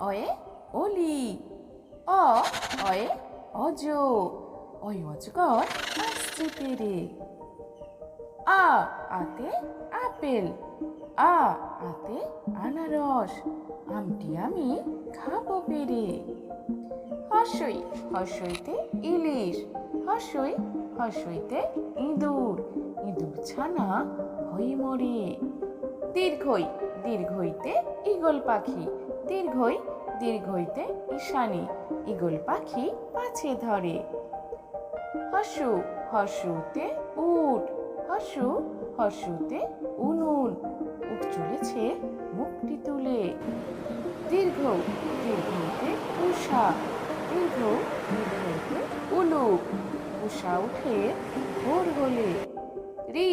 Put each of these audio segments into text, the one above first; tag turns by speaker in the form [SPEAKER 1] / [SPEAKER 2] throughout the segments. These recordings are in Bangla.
[SPEAKER 1] অয়ে অলি। অ অয়ে অজ। অয় অজগর আসছে তেরে। আ আতে আপেল। আ আতে আনারস। আমটি আমি খাব পেরে। হর্ষই হর্ষইতে ইলিশ। হর্ষই হর্ষইতে ইঁদুর। ইঁদুর ছানা ভয়ে মরে। দীর্ঘই, দীর্ঘইতে ঈগল পাখি। দীর্ঘই দীর্ঘইতে ঈশানী ঈগল পাখি পাছে ধরে। হর্ষু হর্ষুতে উট, হসু হর্ষুতে উনুন উঠ চলেছে মুখটি তুলে। দীর্ঘ দীর্ঘতে উষা দীর্ঘ দীর্ঘতে উলুক, উষা উঠে ভোর হলে। রি,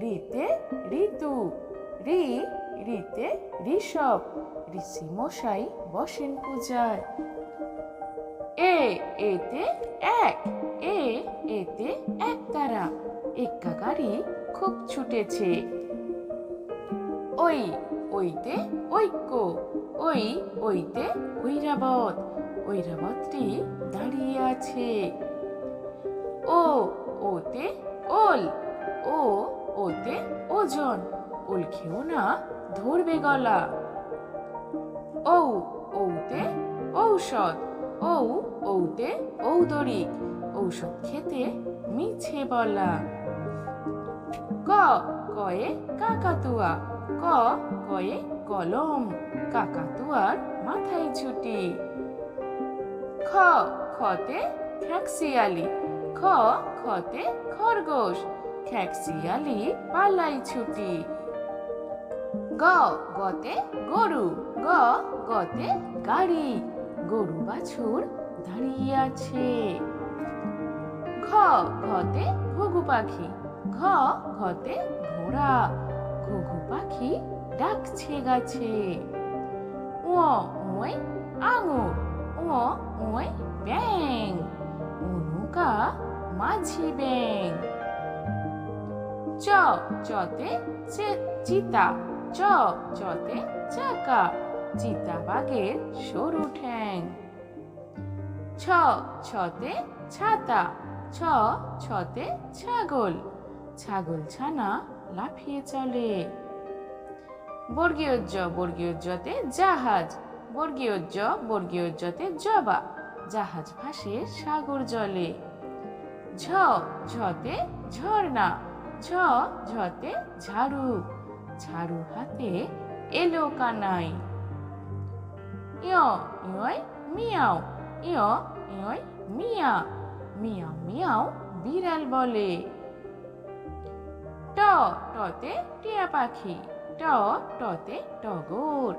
[SPEAKER 1] রিতে ঋতু, রি রিতে ঋষভ ঋষি মশাই বসেন পূজায়। এ, এতে এক, এ, এতে এক তারা এক্কা গাড়ি খুব ছুটেছে। ওই, ওইতে ঐক্য, ওই, ওইতে ঐরাবত, ঐরাবতটি দাঁড়িয়ে আছে। ও, ওতে ওল, ও, ওতে ওজন। ওল খেও না, ধরবে গলা। ঔ, ঔতে ঔষধ, ঔ, ঔতে ঔদরিক, ঔষধ খেতে মিছে বলা। ক, কয়ে কাকাতুয়া, ক, কয়ে কলম, কাকাতুয়ার মাথায় ছুটি খ, খতে খ্যাক্সিয়ালি খ, খতে খরগোশ খ্যাক্সিয়ালি পালাই ছুটি। গ গতে গরু, গ গতে গাড়ি, গরু বাছুর দাঁড়িয়ে আছে ঘ ঘতে ঘুঘু পাখি, ঘ ঘতে ঘোড়া, ঘুঘু পাখি ডাকছে গাছে। ও ওই আঙুর ও ওই ব্যাং অনুকা মাঝি ব্যাং চ চতে চিতা চ চতে চাকা চিতা বাঘের সরু ঠ্যাং। ছ ছতে ছাতা, ছ ছতে ছাগল ছাগল ছানা লাফিয়ে চলে। বর্গীয় জ জাহাজ বর্গীয় জ জবা, জাহাজ ভাসে সাগর জলে। ঝ ঝতে ঝর্ণা, ঝ ঝতে ঝাড়ু। ঝাড়ু হাতে এলো কানাই। ইয় ইয় মিয়াও, ইয় ইয় মিয়া মিয়াও মিয়াও বিড়াল বলে। ট, টতে টিয়া পাখি, ট, টতে টগর,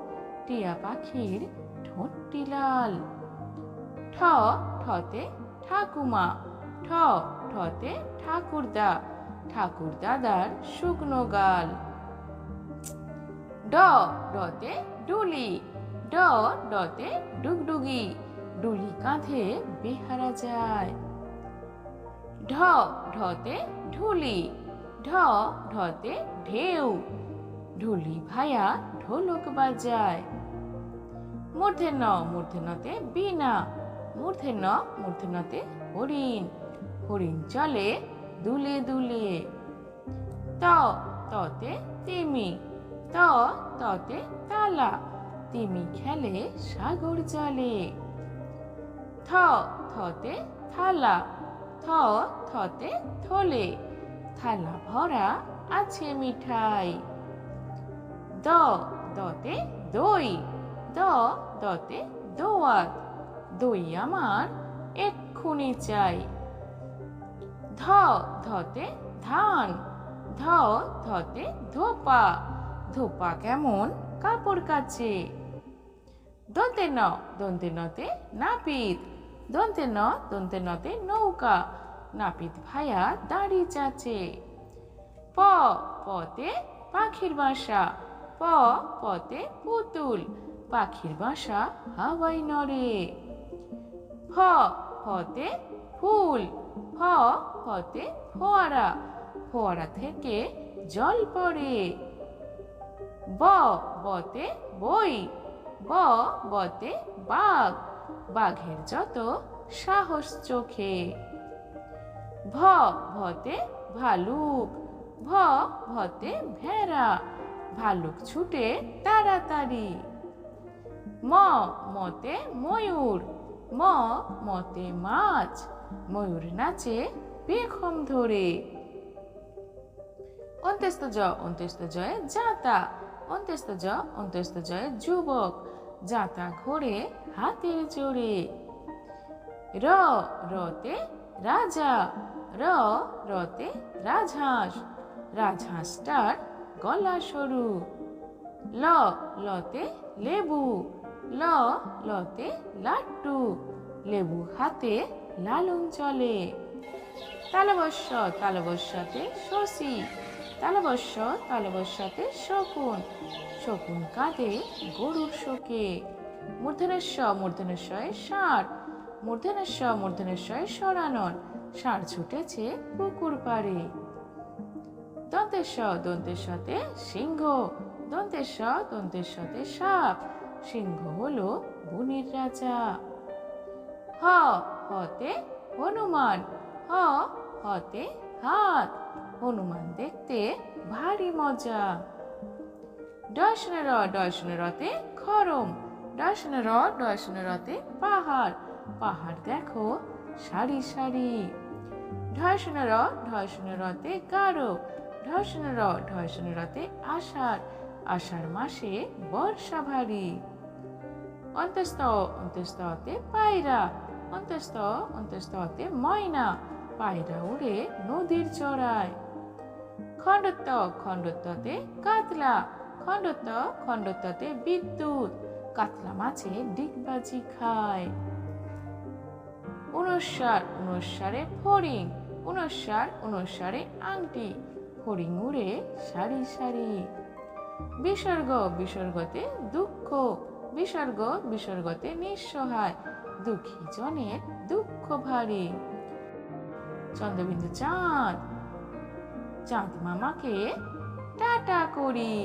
[SPEAKER 1] টিয়া পাখির ঠোঁটটি লাল ঠ, ঠতে ঠাকুমা, ঠ, ঠতে ঠাকুরদা ঠাকুর দাদার শুকনো গাল। ড, ডতে ডুলি, ড, ডতে ডুগডুগি, ডুলি কাঁধে বেহারা যায়। ঢ, ঢতে ঢুলি, ঢ, ঢতে ঢেউ, ঢুলি ভায়া ঢোলক বাজায়। মূর্ধে ন, মূর্ধে নতে বীণা, মূর্ধে ন, মূর্ধে নতে হরিণ হরিণ চলে দুলে দুলে। ত, ততে তিমি ত ততে তালা, তিমি খেলে সাগর জলে। থ থতে থালা থ থতে থলে, থালা ভরা আছে মিঠাই। দ দতে দই দ দতে দোয়াত, দই আমার এক্ষুনি চাই। ধ ধতে ধান ধ ধতে ধোপা ধোপা কেমন? কাপড় কাচে। দন্তে ন, দন্তে নতে নাপিত। দন্তে ন, দন্তে নতে নৌকা। নাপিত ভায়া দাড়ি চাচে। প, পতে পাখির বাসা। প, পতে পুতুল। পাখির বাসা হাওয়াই নড়ে। ফ ফতে ফুল। ফ ফতে ফোয়ারা। ফোয়ারা থেকে জল পড়ে। ব বতে বই, ব বতে বাঘ, বাঘের যত সাহস চোখে। ভ ভতে ভালুক, ভ ভতে ভেড়া, ভালুক ছুটে তাড়াতাড়ি। ম মতে ময়ূর, ম মতে মাছ, ময়ূর নাচে বেখম ধরে। অন্ত্যস্ত জ অন্ত্যস্ত জয়ে জাতা অন্ত্যস্ত জ অন্ত্যস্ত জয় যুবক যাতা ঘোরে হাতের জোরে। র, রতে রাজা, র, রতে রাজহাঁস রাজহাঁসটার গলা সরু। ল, লতে লেবু, ল, লতে লাট্টু লেবু হাতে লালন চলে। তালবস্য, তালবস্যাতে শশী তালবস্য তালবস্যাতে শকুন। শকুন কাঁদে গরুর শোকে। মূর্ধনেশ্ব মূর্ধনেশ্বরে ষাঁড়। মূর্ধনেশ্ব মূর্ধনেশ্বরে সরানন। ষাঁড় ছুটেছে পুকুর পাড়ে। দন্তেশ্ব দন্তেশ্বতে সিংহ। দন্তেশ্ব দন্তেশ্বতে সাপ। সিংহ হলো বনির রাজা। হ, হতে হনুমান। হ হতে হাত হনুমান দেখতে ভারী মজা। ডয়সনের ডয়সনেরতে খরম ডয়সনের ডয়সনেরতে পাহাড় পাহাড় দেখো সারি সারি। ঢয়সনের ঢয়সনেরতে গাঢ় ঢয়সনের ঢয়সনেরতে আষাঢ় আষাঢ় মাসে বর্ষা ভারী। অন্তস্থ, অন্তস্থতে পায়রা, অন্তস্থ, অন্তস্থতে ময়না পায়রা উড়ে নদীর চড়ায়। খণ্ডত্ব, খণ্ডত্বতে কাতলা, খণ্ডত্ব, খণ্ডত্বতে বিদ্যুৎ, কাতলা মাছে ডিগবাজি খায়। অনুস্বার অনুস্বারে ফড়িং অনুস্বার অনুস্বারে আংটি, ফড়িং উড়ে সারি সারি। বিসর্গ, বিসর্গতে দুঃখ, বিসর্গ, বিসর্গতে নিঃসহায় দুঃখী জনের দুঃখ ভারী। চন্দ্রবিন্দু চাঁদ চাঁদ মামাকে টাটা করি।